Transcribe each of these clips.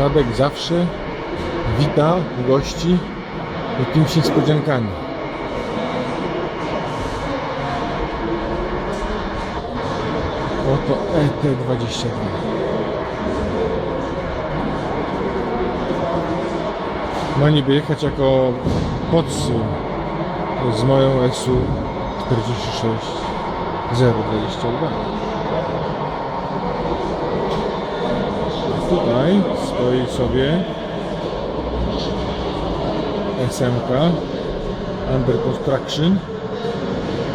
Szadek zawsze wita gości jakimiś niespodziankami. Oto E ET22. Ma niby jechać jako podsył z moją SU 46 022. Tutaj stoi sobie SMK Under Construction.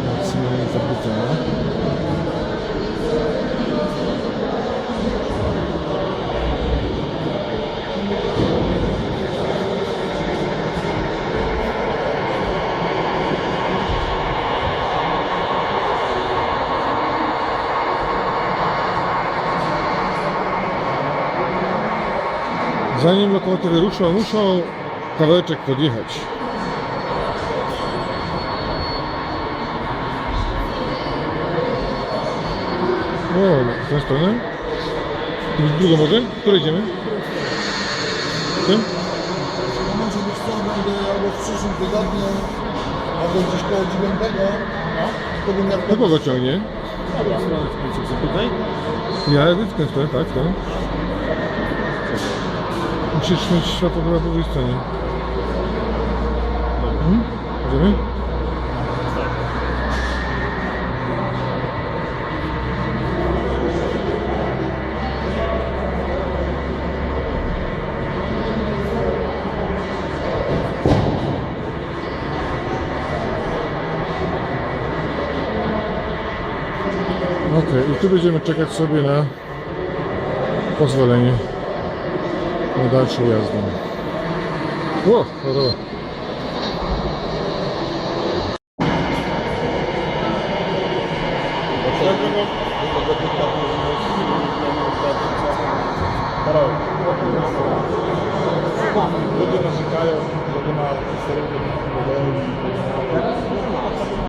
Maksymalnie zabrudzona Zanim lokomotywy ruszą, muszą kawałeczek podjechać. O, w tę stronę? W drugą może? W której idziemy? Tym? No może być co, będę albo w przyszłym tygodniu, albo gdzieś koło 9, to bym jak Do kogo ciągnie? Dobra, stronę tutaj. Ja w tę, tak, tak. Światło chyba po drugiej stronie. Mhm. Okej, i tu będziemy czekać sobie na pozwolenie na dalszą jazdę. O, dobra. ludzie narzekają, że nie ma